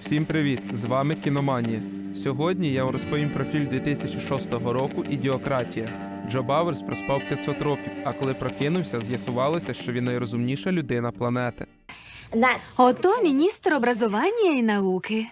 Всім привіт! З вами Кіноманія. Сьогодні я вам розповім про фільм 2006 року Ідіократія. Джо Бауерс проспав 500 років, а коли прокинувся, з'ясувалося, що він найрозумніша людина планети. Ото міністр образування і науки.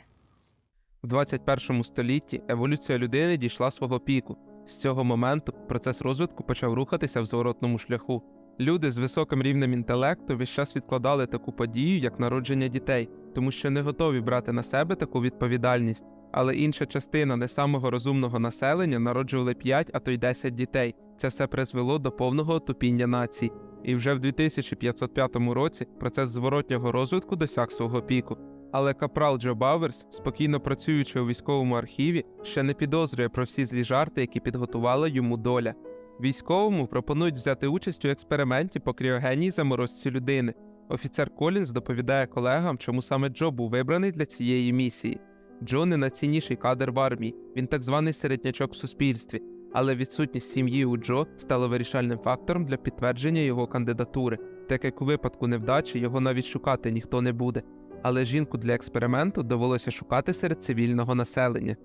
В 21 столітті еволюція людини дійшла свого піку. З цього моменту процес розвитку почав рухатися в зворотному шляху. Люди з високим рівнем інтелекту весь час відкладали таку подію, як народження дітей, тому що не готові брати на себе таку відповідальність. Але інша частина не самого розумного населення народжували 5, а то й 10 дітей. Це все призвело до повного отупіння націй. І вже в 2505 році процес зворотнього розвитку досяг свого піку. Але капрал Джо Бауерс, спокійно працюючи у військовому архіві, ще не підозрює про всі злі жарти, які підготувала йому доля. Військовому пропонують взяти участь у експерименті по кріогенній заморозці людини. Офіцер Колінз доповідає колегам, чому саме Джо був вибраний для цієї місії. Джо не найцінніший кадр в армії, він так званий середнячок в суспільстві, але відсутність сім'ї у Джо стала вирішальним фактором для підтвердження його кандидатури, так як у випадку невдачі його навіть шукати ніхто не буде. Але жінку для експерименту довелося шукати серед цивільного населення.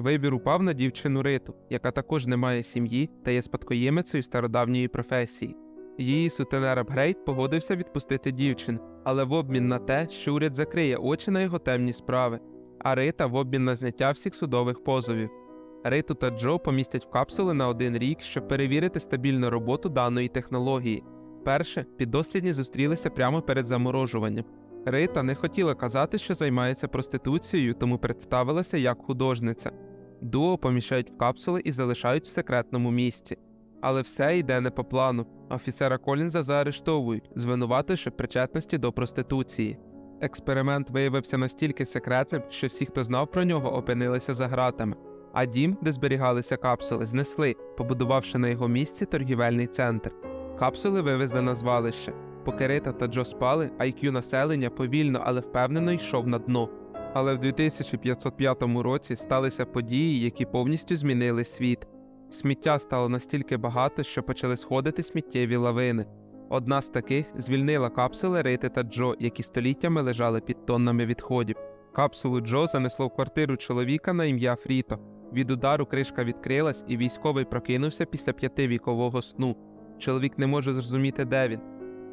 Вибір упав на дівчину Риту, яка також не має сім'ї та є спадкоємицею стародавньої професії. Її сутенер Апгрейд погодився відпустити дівчину, але в обмін на те, що уряд закриє очі на його темні справи, а Рита в обмін на зняття всіх судових позовів. Риту та Джо помістять в капсули на один рік, щоб перевірити стабільну роботу даної технології. Перше, піддослідні зустрілися прямо перед заморожуванням. Рита не хотіла казати, що займається проституцією, тому представилася як художниця. Дуо поміщають в капсули і залишають в секретному місці. Але все йде не по плану. Офіцера Колінза заарештовують, звинувативши причетності до проституції. Експеримент виявився настільки секретним, що всі, хто знав про нього, опинилися за ґратами. А дім, де зберігалися капсули, знесли, побудувавши на його місці торгівельний центр. Капсули вивезли на звалище. Поки Рита та Джо спали, IQ населення повільно, але впевнено йшов на дно. Але в 2505 році сталися події, які повністю змінили світ. Сміття стало настільки багато, що почали сходити сміттєві лавини. Одна з таких звільнила капсули Рити та Джо, які століттями лежали під тоннами відходів. Капсулу Джо занесло в квартиру чоловіка на ім'я Фріто. Від удару кришка відкрилась, і військовий прокинувся після п'ятивікового сну. Чоловік не може зрозуміти, де він.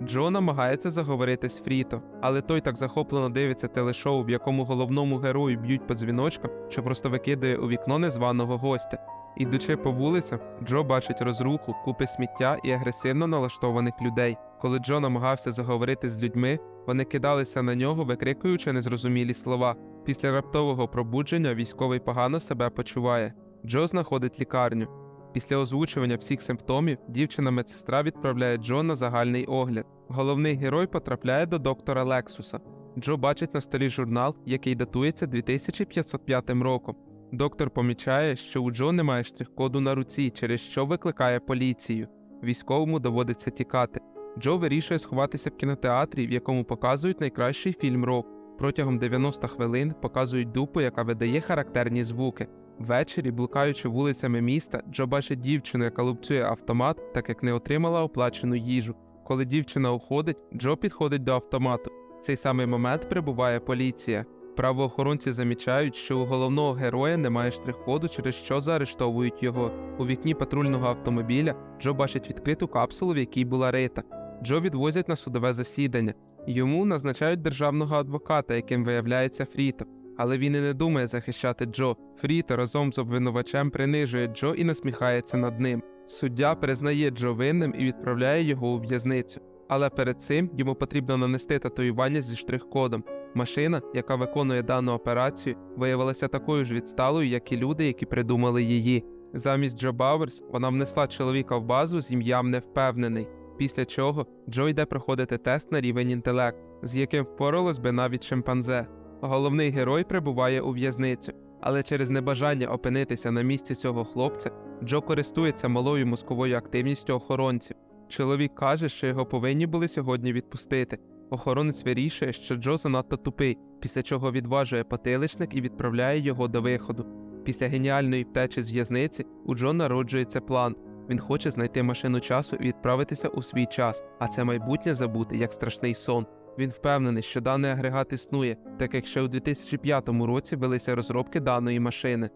Джо намагається заговорити з Фріто, але той так захоплено дивиться телешоу, в якому головному герою б'ють по дзвіночкам, що просто викидає у вікно незваного гостя. Ідучи по вулицям, Джо бачить розруху, купи сміття і агресивно налаштованих людей. Коли Джо намагався заговорити з людьми, вони кидалися на нього, викрикуючи незрозумілі слова. Після раптового пробудження військовий погано себе почуває. Джо знаходить лікарню. Після озвучування всіх симптомів дівчина-медсестра відправляє Джо на загальний огляд. Головний герой потрапляє до доктора Лексуса. Джо бачить на столі журнал, який датується 2505 роком. Доктор помічає, що у Джо немає штрих-коду на руці, через що викликає поліцію. Військовому доводиться тікати. Джо вирішує сховатися в кінотеатрі, в якому показують найкращий фільм рок. Протягом 90 хвилин показують дупу, яка видає характерні звуки. Ввечері, блукаючи вулицями міста, Джо бачить дівчину, яка лупцює автомат, так як не отримала оплачену їжу. Коли дівчина уходить, Джо підходить до автомату. В цей самий момент прибуває поліція. Правоохоронці замічають, що у головного героя немає штрих-коду, через що заарештовують його. У вікні патрульного автомобіля Джо бачить відкриту капсулу, в якій була рита. Джо відвозять на судове засідання. Йому назначають державного адвоката, яким виявляється Фріто. Але він і не думає захищати Джо. Фріто разом з обвинувачем принижує Джо і насміхається над ним. Суддя признає Джо винним і відправляє його у в'язницю. Але перед цим йому потрібно нанести татуювання зі штрих-кодом. Машина, яка виконує дану операцію, виявилася такою ж відсталою, як і люди, які придумали її. Замість Джо Бауерс вона внесла чоловіка в базу з ім'ям невпевнений. Після чого Джо йде проходити тест на рівень інтелект, з яким впоралось би навіть шимпанзе. Головний герой прибуває у в'язницю, але через небажання опинитися на місці цього хлопця, Джо користується малою мозковою активністю охоронців. Чоловік каже, що його повинні були сьогодні відпустити. Охоронець вирішує, що Джо занадто тупий, після чого відважує потиличник і відправляє його до виходу. Після геніальної втечі з в'язниці у Джо народжується план. Він хоче знайти машину часу і відправитися у свій час, а це майбутнє забути як страшний сон. Він впевнений, що даний агрегат існує, так як ще у 2005 році велися розробки даної машини.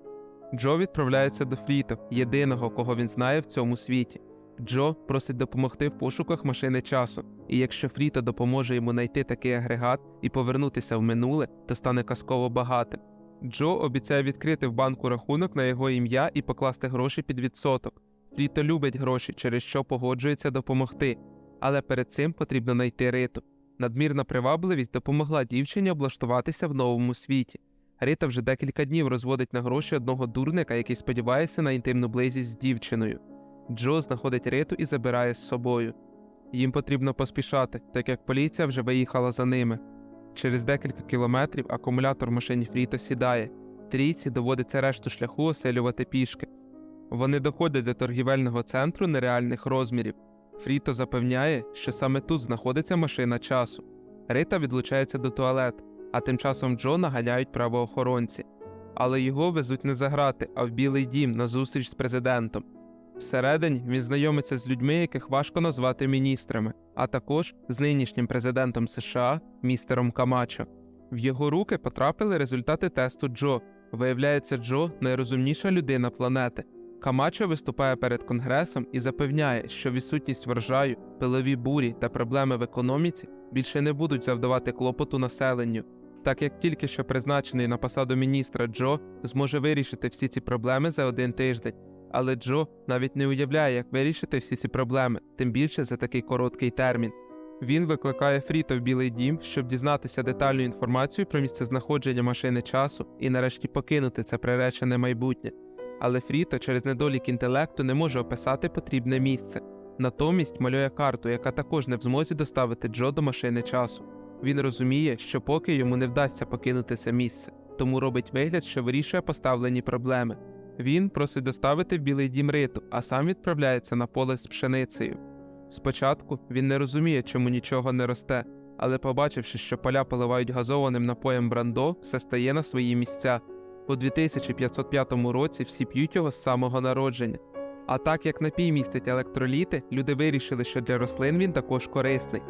Джо відправляється до Фріто, єдиного, кого він знає в цьому світі. Джо просить допомогти в пошуках машини часу, і якщо Фріто допоможе йому знайти такий агрегат і повернутися в минуле, то стане казково багатим. Джо обіцяє відкрити в банку рахунок на його ім'я і покласти гроші під відсоток. Фріто любить гроші, через що погоджується допомогти, але перед цим потрібно знайти Риту. Надмірна привабливість допомогла дівчині облаштуватися в новому світі. Рита вже декілька днів розводить на гроші одного дурника, який сподівається на інтимну близість з дівчиною. Джо знаходить Риту і забирає з собою. Їм потрібно поспішати, так як поліція вже виїхала за ними. Через декілька кілометрів акумулятор машині Фріто сідає. Трійці доводиться решту шляху оселювати пішки. Вони доходять до торгівельного центру нереальних розмірів. Фріто запевняє, що саме тут знаходиться машина часу. Рита відлучається до туалету, а тим часом Джона ганяють правоохоронці. Але його везуть не за грати, а в Білий дім на зустріч з президентом. Всередині він знайомиться з людьми, яких важко назвати міністрами, а також з нинішнім президентом США містером Камачо. В його руки потрапили результати тесту Джо. Виявляється, Джо найрозумніша людина планети. Камачо виступає перед конгресом і запевняє, що відсутність врожаю, пилові бурі та проблеми в економіці більше не будуть завдавати клопоту населенню. Так як тільки що призначений на посаду міністра Джо зможе вирішити всі ці проблеми за один тиждень. Але Джо навіть не уявляє, як вирішити всі ці проблеми, тим більше за такий короткий термін. Він викликає Фріто в Білий дім, щоб дізнатися детальну інформацію про місцезнаходження машини часу і нарешті покинути це приречене майбутнє. Але Фріто через недолік інтелекту не може описати потрібне місце. Натомість малює карту, яка також не в змозі доставити Джо до машини часу. Він розуміє, що поки йому не вдасться покинути це місце, тому робить вигляд, що вирішує поставлені проблеми. Він просить доставити в білий дім риту, а сам відправляється на поле з пшеницею. Спочатку він не розуміє, чому нічого не росте, але побачивши, що поля поливають газованим напоєм брандо, все стає на свої місця. У 2505 році всі п'ють його з самого народження. А так як напій містить електроліти, люди вирішили, що для рослин він також корисний.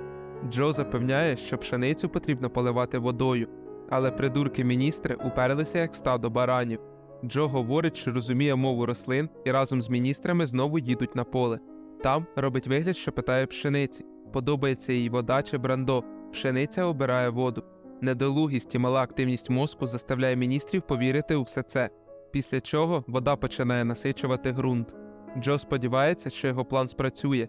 Джо запевняє, що пшеницю потрібно поливати водою, але придурки міністри уперлися як стадо баранів. Джо говорить, що розуміє мову рослин і разом з міністрами знову їдуть на поле. Там робить вигляд, що питає пшениці. Подобається їй вода чи брандо. Пшениця обирає воду. Недолугість і мала активність мозку заставляє міністрів повірити у все це, після чого вода починає насичувати ґрунт. Джо сподівається, що його план спрацює,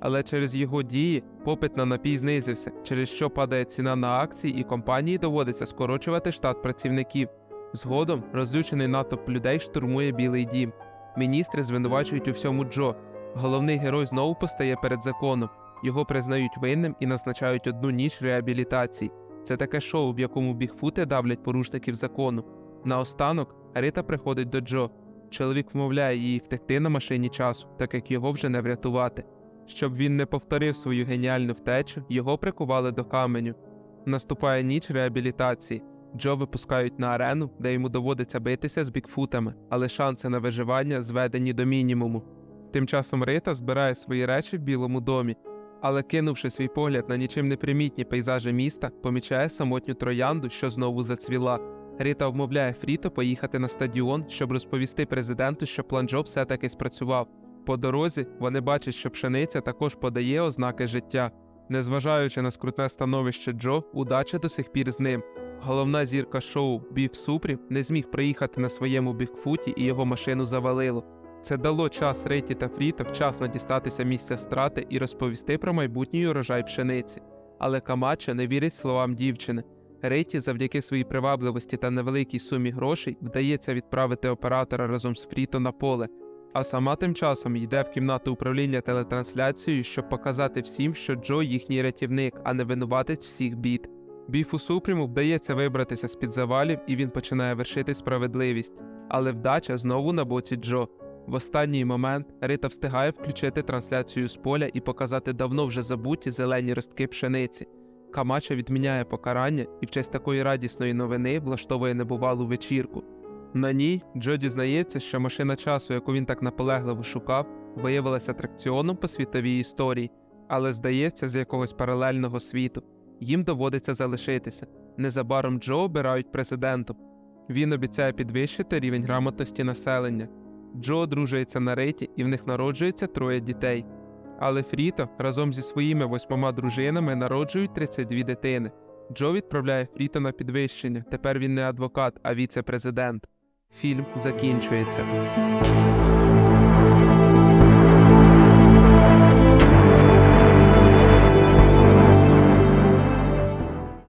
але через його дії попит на напій знизився, через що падає ціна на акції, і компанії доводиться скорочувати штат працівників. Згодом розлючений натовп людей штурмує Білий дім. Міністри звинувачують у всьому Джо. Головний герой знову постає перед законом. Його признають винним і назначають одну ніч реабілітації. Це таке шоу, в якому бігфути давлять порушників закону. Наостанок Рита приходить до Джо. Чоловік вмовляє її втекти на машині часу, так як його вже не врятувати. Щоб він не повторив свою геніальну втечу, його прикували до каменю. Наступає ніч реабілітації. Джо випускають на арену, де йому доводиться битися з бікфутами, але шанси на виживання зведені до мінімуму. Тим часом Рита збирає свої речі в Білому домі, але кинувши свій погляд на нічим не примітні пейзажі міста, помічає самотню троянду, що знову зацвіла. Рита вмовляє Фріто поїхати на стадіон, щоб розповісти президенту, що план Джо все-таки спрацював. По дорозі вони бачать, що пшениця також подає ознаки життя. Незважаючи на скрутне становище Джо, удача до сих пір з ним. Головна зірка шоу Біф Супрів не зміг приїхати на своєму бікфуті і його машину завалило. Це дало час Риті та Фріта вчасно дістатися місця страти і розповісти про майбутній урожай пшениці. Але Камача не вірить словам дівчини. Риті, завдяки своїй привабливості та невеликій сумі грошей, вдається відправити оператора разом з Фріто на поле, а сама тим часом йде в кімнату управління телетрансляцією, щоб показати всім, що Джо їхній рятівник, а не винуватець всіх бід. Біфу Супріму вдається вибратися з під завалів, і він починає вершити справедливість. Але вдача знову на боці Джо. В останній момент Рита встигає включити трансляцію з поля і показати давно вже забуті зелені ростки пшениці. Камача відміняє покарання і в честь такої радісної новини влаштовує небувалу вечірку. На ній Джо дізнається, що машина часу, яку він так наполегливо шукав, виявилася атракціоном по світовій історії, але здається, з якогось паралельного світу. Їм доводиться залишитися. Незабаром Джо обирають президентом. Він обіцяє підвищити рівень грамотності населення. Джо одружується на Риті, і в них народжується троє дітей. Але Фріто разом зі своїми восьмома дружинами народжують 32 дитини. Джо відправляє Фріто на підвищення. Тепер він не адвокат, а віце-президент. Фільм закінчується.